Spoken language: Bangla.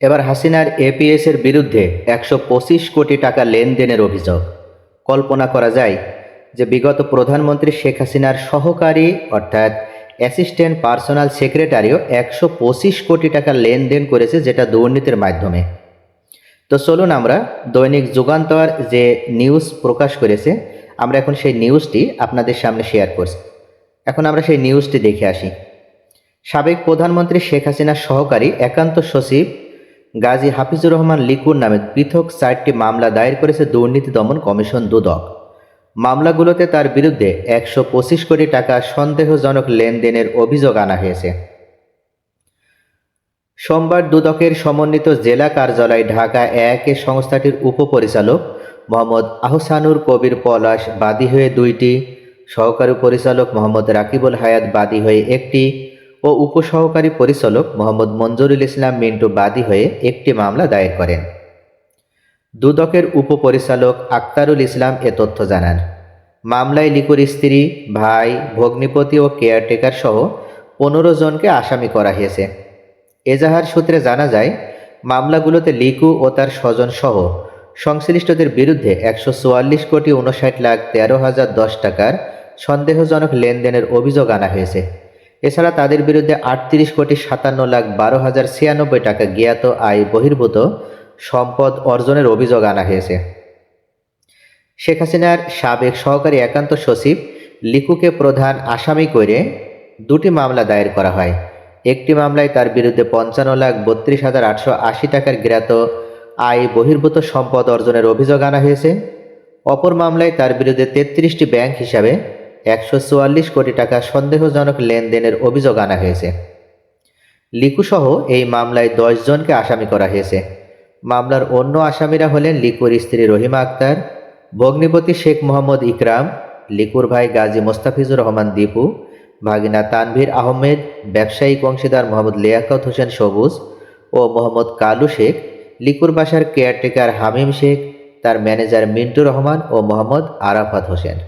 এবার হাসিনার এপিএস এর বিরুদ্ধে একশো পঁচিশ কোটি টাকা লেনদেনের অভিযোগ। কল্পনা করা যায় যে বিগত প্রধানমন্ত্রী শেখ হাসিনার সহকারী, অর্থাৎ অ্যাসিস্ট্যান্ট পার্সোনাল সেক্রেটারিও একশো পঁচিশ কোটি টাকা লেনদেন করেছে যেটা দুর্নীতির মাধ্যমে। তো চলুন আমরা দৈনিক যুগান্তর যে নিউজ প্রকাশ করেছে, আমরা এখন সেই নিউজটি আপনাদের সামনে শেয়ার করছি। এখন আমরা সেই নিউজটি দেখে আসি। সাবেক প্রধানমন্ত্রী শেখ হাসিনার সহকারী একান্ত সচিব গাজী হাফিজুর রহমান লিকুর নামে পৃথক চারটি মামলা দায়ের করেছে দুর্নীতি দমন কমিশন দুদক। মামলাগুলোতে তার বিরুদ্ধে একশো পঁচিশ কোটি টাকা সন্দেহজনক লেনদেনের অভিযোগ আনা হয়েছে। সোমবার দুদকের সমন্বিত জেলা কার্যালয় ঢাকা একে সংস্থাটির উপপরিচালক মোহাম্মদ আহসানুর কবির পলাশ বাদী হয়ে দুইটি, সহকারী পরিচালক মোহাম্মদ রাকিবুল হায়াত বাদী হয়ে একটি ও উপসহকারী পরিচালক মোহাম্মদ মঞ্জুরুল ইসলাম মিন্টু বাদী হয়ে একটি মামলা দায়ের করেন। দুদকের উপপরিচালক আক্তারুল ইসলাম এ তথ্য জানান। মামলায় লিকুর স্ত্রী, ভাই, ভগ্নিপতি ও কেয়ারটেকার সহ পনেরো জনকে আসামি করা হয়েছে। এজাহার সূত্রে জানা যায়, মামলাগুলোতে লিকু ও তার স্বজন সহ সংশ্লিষ্টদের বিরুদ্ধে একশো চুয়াল্লিশ কোটি উনষাট লাখ তেরো হাজার দশ টাকার সন্দেহজনক লেনদেনের অভিযোগ আনা হয়েছে। এছাড়া তাদের বিরুদ্ধে আটত্রিশ কোটি সাতান্ন লাখ বারো হাজার ছিয়ানব্বই টাকা জ্ঞাত আয় বহির্ভূত সম্পদ অর্জনের অভিযোগ আনা হয়েছে। শেখ হাসিনার সাবেক সহকারী একান্ত সচিব লিকুকে প্রধান আসামি করে দুটি মামলা দায়ের করা হয়। একটি মামলায় তার বিরুদ্ধে পঞ্চান্ন লাখ বত্রিশ হাজার আটশো আশি টাকার জ্ঞাত আয় বহির্ভূত সম্পদ অর্জনের অভিযোগ আনা হয়েছে। অপর মামলায় তার বিরুদ্ধে তেত্রিশটি ব্যাংক হিসাবে একশো চুয়াল্লিশ কোটি টাকা সন্দেহজনক লেনদেনের অভিযোগ আনা হয়েছে। লিকুসহ এই মামলায় জনকে আসামি করা হয়েছে। মামলার অন্য আসামিরা হলেন লিকুর স্ত্রী রহিমা আক্তার, ভগ্নিপতি শেখ মোহাম্মদ ইকরাম, লিকুর ভাই গাজী মোস্তাফিজুর রহমান দীপু, ভাগিনা তানভীর আহমেদ, ব্যবসায়িক অংশীদার মোহাম্মদ লিয়াকত হোসেন সবুজ ও মোহাম্মদ কালু শেখ, লিকুর বাসার কেয়ারটেকার হামিম শেখ, তার ম্যানেজার মিন্টু রহমান ও মোহাম্মদ আরাফাত হোসেন।